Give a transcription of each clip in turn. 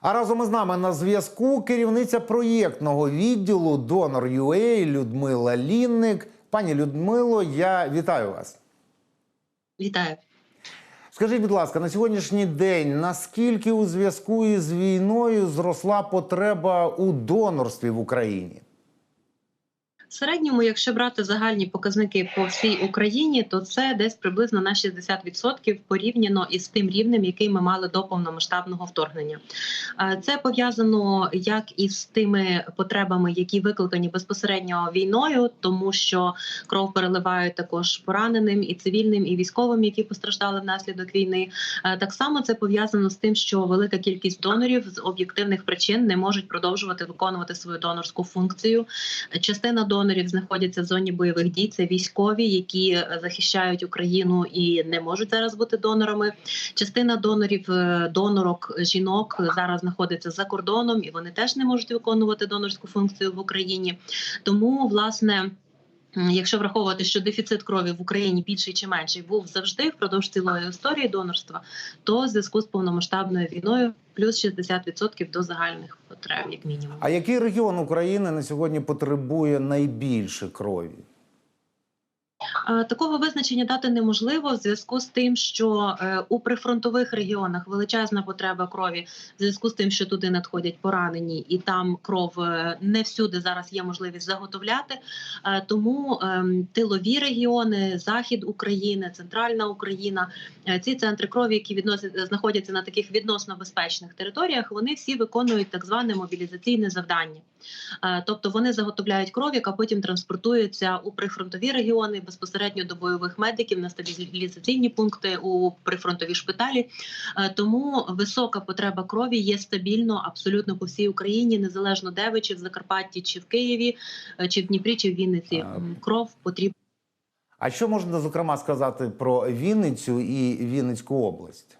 А разом із нами на зв'язку керівниця проєктного відділу Donor.ua Людмила Лінник. Пані Людмило, я вітаю вас. Вітаю. Скажіть, будь ласка, на сьогоднішній день наскільки у зв'язку із війною зросла потреба у донорстві в Україні? Середньому, якщо брати загальні показники по всій Україні, то це десь приблизно на 60% порівняно із тим рівнем, який ми мали до повномасштабного вторгнення. Це пов'язано як із тими потребами, які викликані безпосередньо війною, тому що кров переливають також пораненим і цивільним, і військовим, які постраждали внаслідок війни. Так само це пов'язано з тим, що велика кількість донорів з об'єктивних причин не можуть продовжувати виконувати свою донорську функцію. Частина донорів знаходяться в зоні бойових дій. Це військові, які е, захищають Україну і не можуть зараз бути донорами. Частина донорів, е, донорок жінок е, зараз знаходиться за кордоном, і вони теж не можуть виконувати донорську функцію в Україні. Тому власне. Якщо враховувати, що дефіцит крові в Україні більший чи менший був завжди впродовж цілої історії донорства, то в зв'язку з повномасштабною війною плюс 60% до загальних потреб, як мінімум. А який регіон України на сьогодні потребує найбільше крові? Е, Такого визначення дати неможливо в зв'язку з тим, що е, у прифронтових регіонах величезна потреба крові, в зв'язку з тим, що туди надходять поранені, і там кров е, не всюди зараз є можливість заготовляти. Тому ем, тилові регіони, захід України, центральна Україна, ці центри крові, які відносять знаходяться на таких відносно безпечних територіях, вони всі виконують так зване мобілізаційне завдання. Тобто вони заготовляють кров, яка потім транспортується у прифронтові регіони безпосередньо до бойових медиків на стабілізаційні пункти у прифронтові шпиталі. Е, Тому висока потреба крові є стабільно абсолютно по всій Україні, незалежно де ви, чи в Закарпатті, чи в Києві, е, чи в Дніпрі, чи в Вінниці. Кров потрібна. А що можна зокрема сказати про Вінницю і Вінницьку область?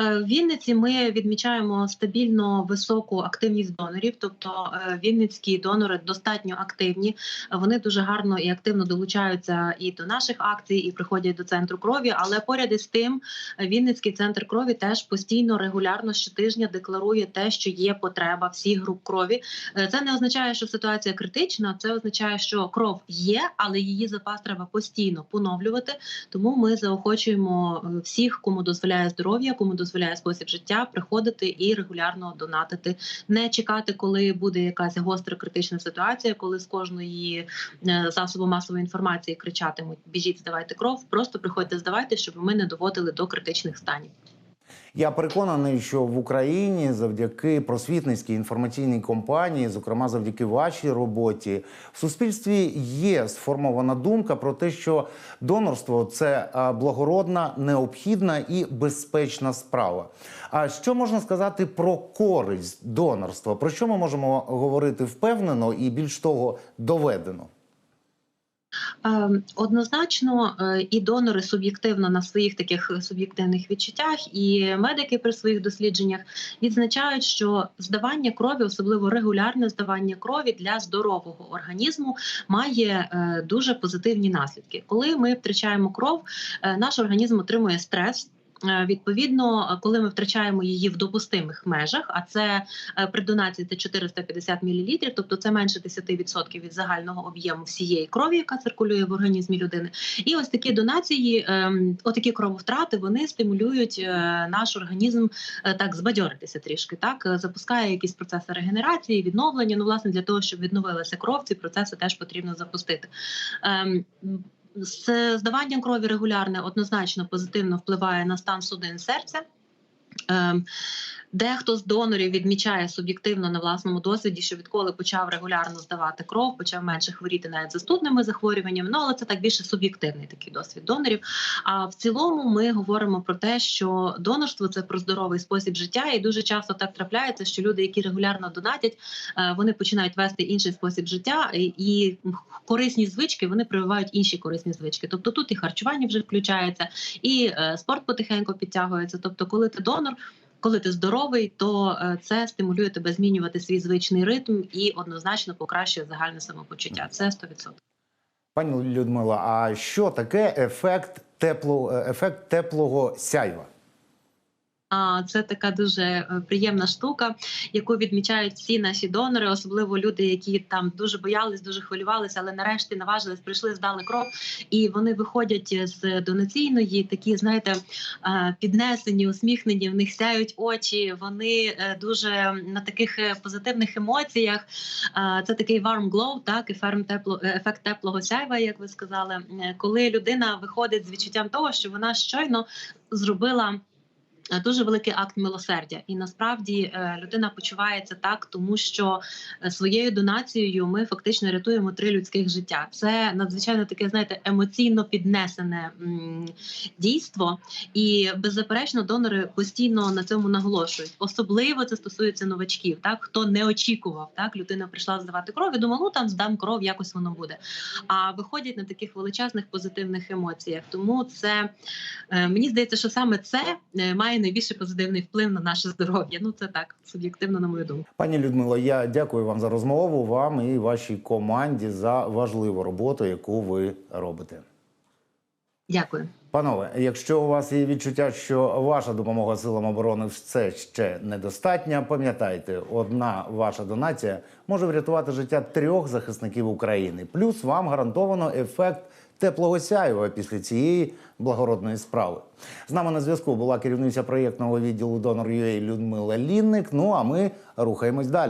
Е, В Вінниці ми відмічаємо стабільно високу активність донорів, тобто е, вінницькі донори достатньо активні. Вони дуже гарно і активно долучаються і до наших акцій, і приходять до центру крові. Але поряд із тим, Вінницький центр крові теж постійно регулярно щотижня декларує те, що є потреба всіх груп крові. Е, Це не означає, що ситуація критична. Це означає, що кров є, але її запас треба постійно поновлювати. Тому ми заохочуємо всіх, кому дозволяє здоров'я, кому дозволяє спосіб життя, приходити і регулярно донатити, не чекати, коли буде якась гостра критична ситуація, коли з кожної е, засобу масової інформації кричатимуть: біжіть, здавайте кров. Просто приходьте, здавайте, щоб ми не доводили до критичних станів. Я переконаний, що в Україні завдяки просвітницькій інформаційній компанії, зокрема завдяки вашій роботі, в суспільстві є сформована думка про те, що донорство це благородна, необхідна і безпечна справа. А що можна сказати про користь донорства? Про що ми можемо говорити впевнено і більш того доведено? Е, Однозначно, е, і донори суб'єктивно на своїх таких суб'єктивних відчуттях, і медики при своїх дослідженнях відзначають, що здавання крові, особливо регулярне здавання крові для здорового організму, має е, дуже позитивні наслідки. Коли ми втрачаємо кров, е, наш організм отримує стрес. Е, Відповідно, коли ми втрачаємо її в допустимих межах, а це е, при донації це 450 мл, тобто це менше 10% від загального об'єму всієї крові, яка циркулює в організмі людини. І ось такі донації, ем, отакі крововтрати, вони стимулюють е, наш організм так збадьоритися трішки. Так запускає якісь процеси регенерації, відновлення. Ну, власне, для того, щоб відновилася кров, ці процеси теж потрібно запустити. Ем, з здаванням крові регулярне однозначно позитивно впливає на стан судин серця. Дехто з донорів відмічає суб'єктивно на власному досвіді, що відколи почав регулярно здавати кров, почав менше хворіти навіть застудними захворюваннями. Ну але це так більше суб'єктивний такий досвід донорів. А в цілому ми говоримо про те, що донорство це про здоровий спосіб життя, і дуже часто так трапляється, що люди, які регулярно донатять, е, вони починають вести інший спосіб життя, і- і корисні звички вони прививають інші корисні звички. Тобто тут і харчування вже включається, і е, спорт потихеньку підтягується. Тобто, коли ти донор. Коли ти здоровий, то е, це стимулює тебе змінювати свій звичний ритм і однозначно покращує загальне самопочуття. Це 100%. Пані Людмила, а що таке ефект тепло, ефект теплого сяйва? Це така дуже е, приємна штука, яку відмічають всі наші донори, особливо люди, які там дуже боялись, дуже хвилювалися, але нарешті наважились, прийшли, здали кров, і вони виходять з донаційної, такі знаєте, е, піднесені, усміхнені. В них сяють очі. Вони е, дуже на таких позитивних емоціях. Це такий warm glow, так ефект тепло ефект теплого сяйва, як ви сказали, коли людина виходить з відчуттям того, що вона щойно зробила. Е, Дуже великий акт милосердя, і насправді е, людина почувається так, тому що е, своєю донацією ми фактично рятуємо три людських життя. Це надзвичайно таке, знаєте, емоційно піднесене дійство, і беззаперечно донори постійно на цьому наголошують. Особливо це стосується новачків, так хто не очікував, так людина прийшла здавати кров і думала, ну там здам кров, якось воно буде. А виходять на таких величезних позитивних емоціях. Тому це мені здається, що саме це е, має найбільше позитивний вплив на наше здоров'я. Ну це так суб'єктивно, на мою думку. Пані Людмило, я дякую вам за розмову, вам і вашій команді за важливу роботу, яку ви робите. Дякую. Панове, якщо у вас є відчуття, що ваша допомога силам оборони все ще недостатня, пам'ятайте, одна ваша донація може врятувати життя трьох захисників України. Плюс вам гарантовано ефект теплого сяйва після цієї благородної справи. З нами на зв'язку була керівниця проєктного відділу Донор.UA Людмила Лінник. Ну а ми рухаємось далі.